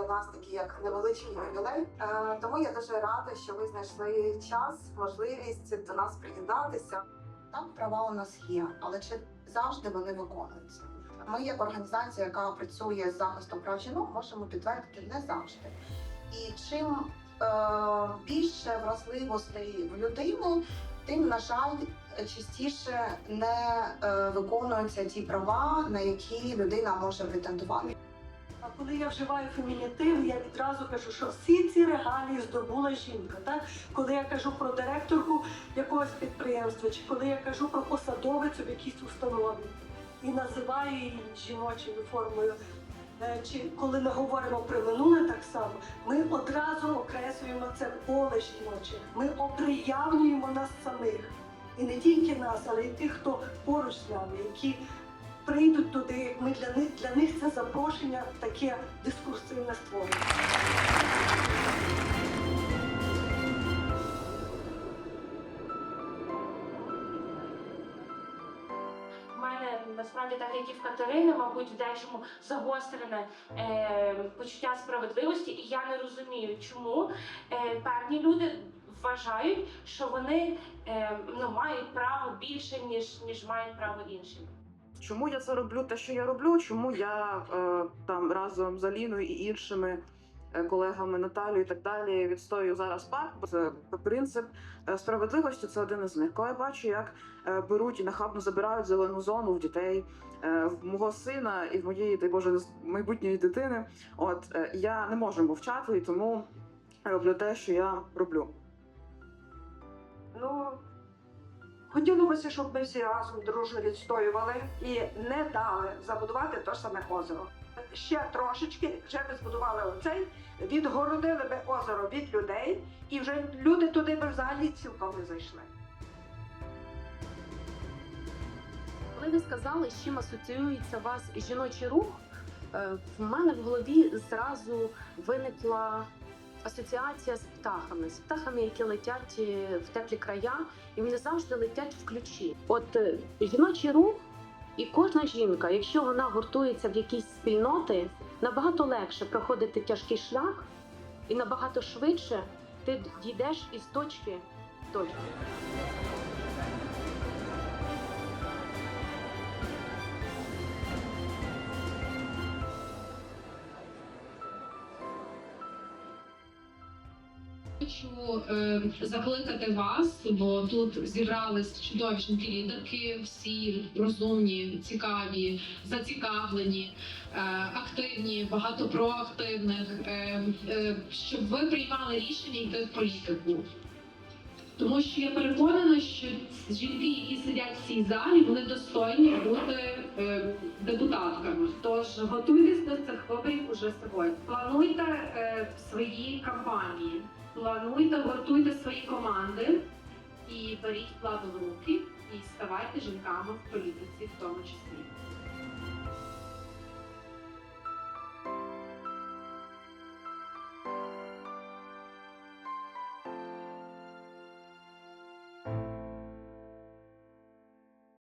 для нас такий як невеличкий ювілей. Е, Тому я дуже рада, що ви знайшли час, можливість до нас приєднатися. Так, права у нас є, але чи завжди вони виконуються? Ми, як організація, яка працює з захистом прав жінок, можемо підтвердити не завжди. І чим е, більше вразливостей в людини, тим, на жаль, частіше не е, виконуються ті права, на які людина може претендувати. А коли я вживаю фемінітив, я відразу кажу, що всі ці регалії здобула жінка. Так? Коли я кажу про директорку якогось підприємства, чи коли я кажу про посадовицю в якійсь установі і називаю її жіночою формою. Е, Чи коли ми говоримо про минуле так само, ми одразу окреслюємо це поле жіноче. Ми оприявнюємо нас самих. І не тільки нас, але й тих, хто поруч з нами, які прийдуть туди. Ми для них для них це запрошення таке дискурсивне створення. Насправді так, як і в Катерини, мабуть, в дечому загострене е, почуття справедливості, і я не розумію, чому е, певні люди вважають, що вони е, ну, мають право більше, ніж, ніж мають право інші. Чому я це роблю те, що я роблю? Чому я е, там разом з Аліною і іншими е, колегами Наталію і так далі відстоюю зараз парк? Це принцип е, справедливості. Це один із них. Коли я бачу, як беруть і нахабно забирають зелену зону в дітей, в мого сина і в моєї дай Боже майбутньої дитини. От я не можу мовчати, і тому роблю те, що я роблю. Ну, хотілося, щоб ми всі разом дружно відстоювали і не дали забудувати те саме озеро. Ще трошечки вже би збудували оцей, відгородили би озеро від людей, і вже люди туди би взагалі цілком не зайшли. Коли ви сказали, з чим асоціюється вас жіночий рух, е, в мене в голові зразу виникла асоціація з птахами, з птахами, які летять е, в теплі края, і вони завжди летять в ключі. От е, жіночий рух. І кожна жінка, якщо вона гуртується в якісь спільноти, набагато легше проходити тяжкий шлях, і набагато швидше ти дійдеш із точки в точку. Хочу е, закликати вас, бо тут зібрались чудові жінки-лідерки, всі розумні, цікаві, зацікавлені, е, активні, багато проактивних, е, е, щоб ви приймали рішення йти в політику. Тому що я переконана, що жінки, які сидять в цій залі, вони достойні бути е, депутатками. Тож готуйтесь до цих виборів уже сьогодні. Плануйте е, свої кампанії, плануйте, гуртуйте свої команди і беріть владу в руки і ставайте жінками в політиці, в тому числі.